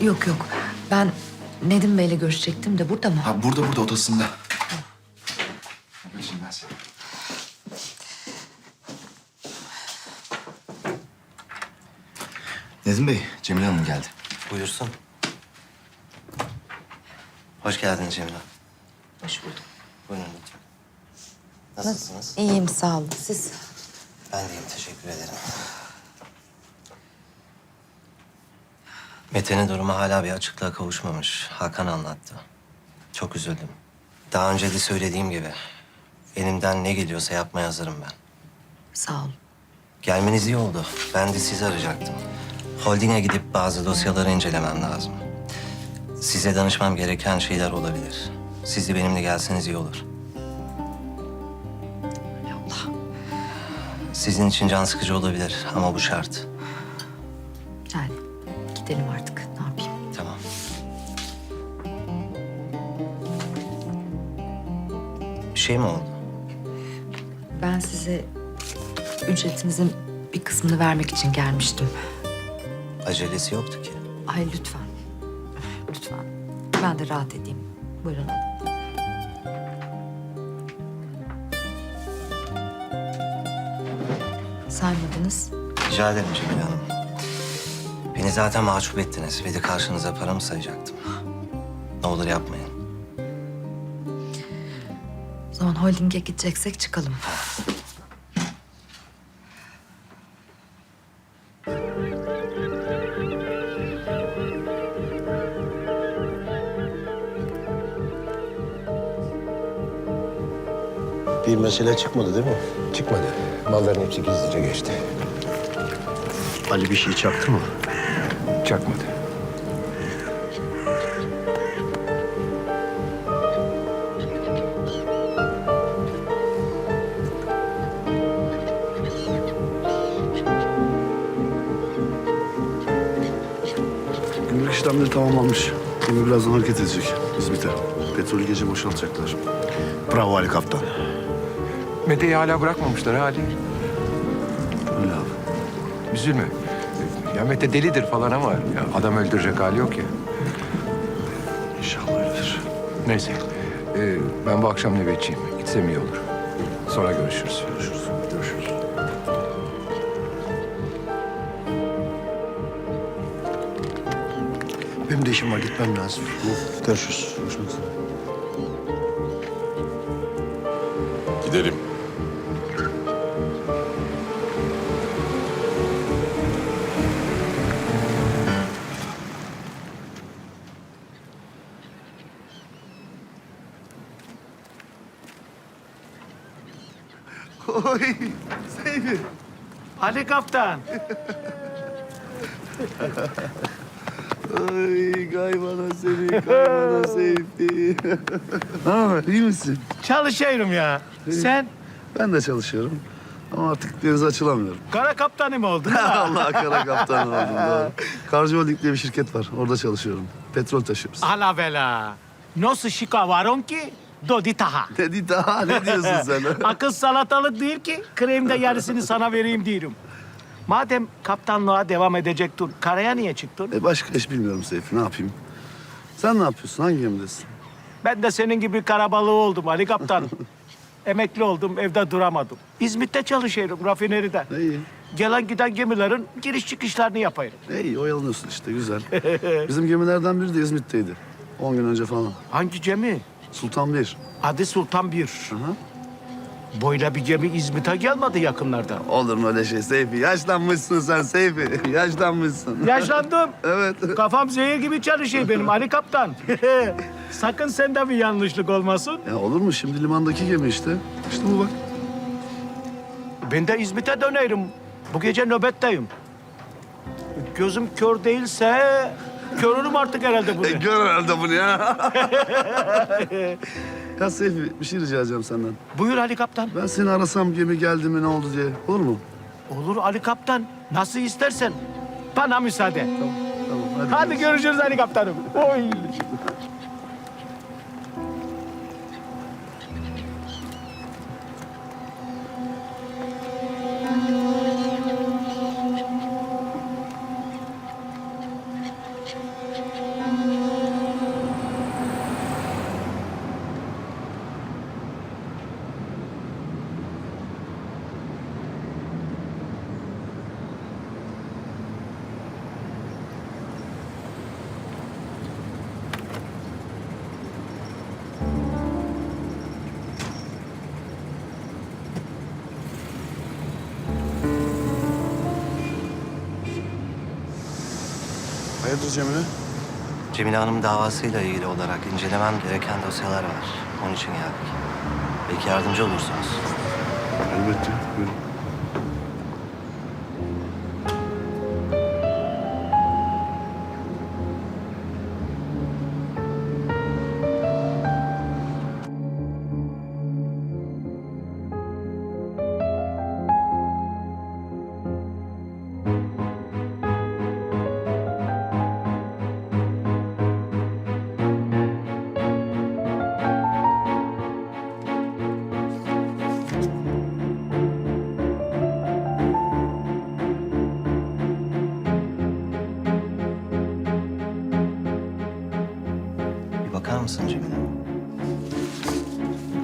Yok yok. Ben Nedim Bey'le görüşecektim de burada mı? Ha burada burada odasında. Geçeyim ben seni. Nedim Bey, Cemile Hanım geldi. Buyursun. Hoş geldiniz Cemile. Hoş bulduk. Buyurun lütfen. Nasılsınız? İyiyim sağ olun. Siz? Ben deyim teşekkür ederim. Mete'nin durumu hala bir açıklığa kavuşmamış. Hakan anlattı. Çok üzüldüm. Daha önce de söylediğim gibi elimden ne geliyorsa yapmaya hazırım ben. Sağ olun. Gelmeniz iyi oldu. Ben de sizi arayacaktım. Holding'e gidip bazı dosyaları incelemem lazım. Size danışmam gereken şeyler olabilir. Siz de benimle gelseniz iyi olur. Allah. Sizin için can sıkıcı olabilir ama bu şart. Yani gidelim artık. Ne yapayım? Tamam. Bir şey mi oldu? Ben size ücretinizin bir kısmını vermek için gelmiştim. Acelesi yoktu ki. Ay lütfen. Lütfen. Ben de rahat edeyim. Buyurun. Saymadınız. Rica ederim Cemile Hanım. Beni zaten mahcup ettiniz ve de karşınıza paramı sayacaktım. Ne olur yapmayın. O zaman holdinge gideceksek çıkalım. Bir mesele çıkmadı değil mi? Çıkmadı. Malların hepsi gizlice geçti. Ali bir şey çaktı mı? Çakmadı. Gümrük işlemleri tamamlanmış. Gemi birazdan hareket edecek İzmit'e. Petrolü gece boşaltacaklar. Bravo Ali Kaptan. Mete'yi hala bırakmamışlar ha Ali. Öyle abi. Üzülme. Ya Mete delidir falan ama ya adam öldürecek hali yok ya. İnşallah öyledir. Neyse. ee, ben bu akşam nöbetçiyim. Gitsem iyi olur. Sonra görüşürüz. Görüşürüz. Görüşürüz. Benim de işim var gitmem lazım. Görüşürüz. Görüşmek üzere. Gidelim. Oy Seyfi. Ali Kaptan. Ay kaybana seni, kaybana Seyfi. ne haber, iyi misin? Çalışıyorum ya. Sen Ben de çalışıyorum. Ama artık denize açılamıyorum. kara kaptanı mı oldun? Allah kara kaptan oldum. Doğru. Karcı Holding diye bir şirket var. Orada çalışıyorum. Petrol taşıyoruz. Ala vela. Nasıl şikavaron ki? Dodi taha. Dedi daha ne diyorsun sen? Akıl salatalık değil ki. Kremde yarısını sana vereyim diyorum. Madem kaptanlığa devam edecektin, karaya niye çıktın? e başka iş bilmiyorum Seyfi. Ne yapayım? Sen ne yapıyorsun? Hangi gemidesin? Ben de senin gibi kara balığı oldum Ali Kaptan. Emekli oldum, evde duramadım. İzmit'te çalışıyorum, rafineride. İyi. Gelen giden gemilerin giriş çıkışlarını yapayım. İyi oyalanıyorsun işte güzel. Bizim gemilerden biri de İzmit'teydi. 10 gün önce falan. Hangi gemi? Sultan Bir. Adı Sultan Bir. Aha. Böyle bir gemi İzmit'e gelmedi yakınlarda. Olur mu öyle şey Seyfi? Yaşlanmışsın sen Seyfi. Yaşlanmışsın. Yaşlandım. evet. Kafam zehir gibi çalışıyor benim Ali Kaptan. Sakın sende bir yanlışlık olmasın. Ya olur mu? Şimdi limandaki gemi işte. İşte bu bak. Ben de İzmit'e dönerim. Bu gece nöbetteyim. Gözüm kör değilse körünüm artık herhalde bunu. E, gör herhalde bunu ya. ya Seyfi bir şey rica edeceğim senden. Buyur Ali Kaptan. Ben seni arasam gemi geldi mi ne oldu diye. Olur mu? Olur Ali Kaptan. Nasıl istersen. Bana müsaade. Tamam. Hadi, Hadi görüşürüz Ali Kaptanım. Oy. Hayırdır Cemile? Cemile Hanım davasıyla ilgili olarak incelemem gereken dosyalar var. Onun için geldik. Belki yardımcı olursunuz. Elbette. Buyurun. Mısın Cemile?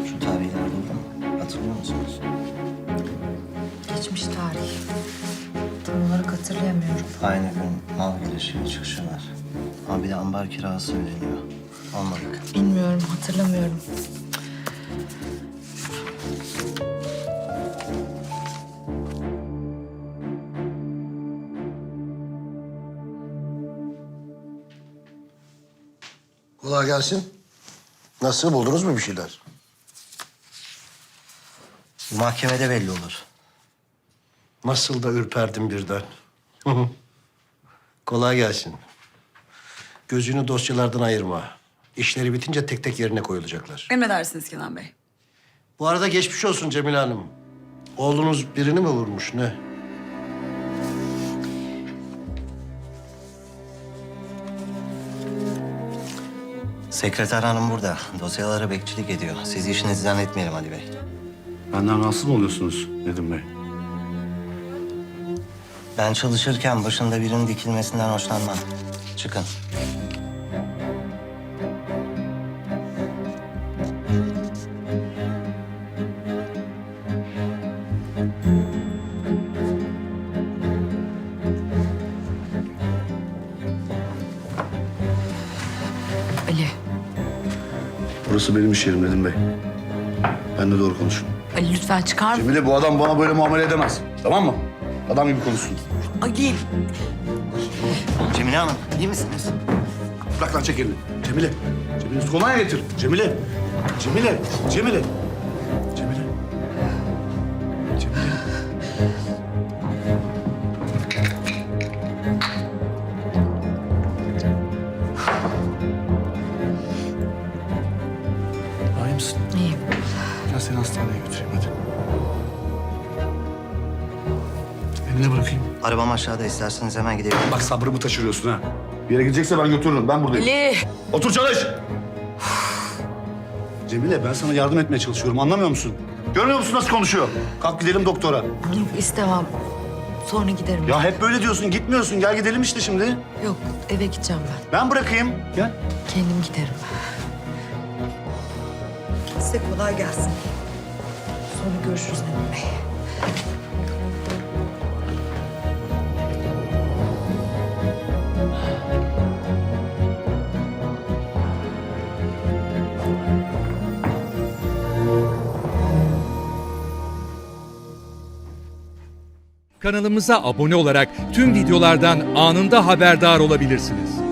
Şu tarihler burada? Hatırlıyor musunuz? Geçmiş tarih. Tam olarak hatırlayamıyorum. Aynı gün mal girişi ve çıkışı var. Ama bir de ambar kirası ödeniyor. Almadık. Bilmiyorum, hatırlamıyorum. Kolay gelsin. Nasıl buldunuz mu bir şeyler? Mahkemede belli olur. Nasıl da ürperdim birden. Hı hı. Kolay gelsin. Gözünü dosyalardan ayırma. İşleri bitince tek tek yerine koyulacaklar. Emredersiniz Kenan Bey. Bu arada geçmiş olsun Cemile Hanım. Oğlunuz birini mi vurmuş ne? Sekreter hanım burada. Dosyalara bekçilik ediyor. Sizi işinizden etmeyelim Ali Bey. Benden rahatsız mı oluyorsunuz Nedim Bey? Ben çalışırken başında birinin dikilmesinden hoşlanmam. Çıkın. Burası benim iş yerim Nedim Bey. Ben de doğru konuşun. Ali lütfen çıkar? Cemile bu adam bana böyle muamele edemez. Tamam mı? Adam gibi konuşsun. Ali, Cemile Hanım, iyi misiniz? Bırak lan çek elini. Cemile. Cemile kolonya getir. Cemile. Cemile. Cemile. Cemile. Cemile. Misin? İyiyim. Gel seni hastaneye götüreyim hadi. Evine bırakayım. Arabam aşağıda isterseniz hemen gidelim. Bak sabrımı taşırıyorsun ha. Bir yere gidecekse ben götürürüm. Ben buradayım. Ali, Otur çalış. Cemile ben sana yardım etmeye çalışıyorum. Anlamıyor musun? Görmüyor musun nasıl konuşuyor? Kalk gidelim doktora. yok istemem. Sonra giderim. Ya hep böyle diyorsun. Gitmiyorsun. Gel gidelim işte şimdi. Yok, eve gideceğim ben. Ben bırakayım. Gel. Kendim giderim. Size kolay gelsin. Sonra görüşürüz Nedim Bey. Kanalımıza abone olarak tüm videolardan anında haberdar olabilirsiniz.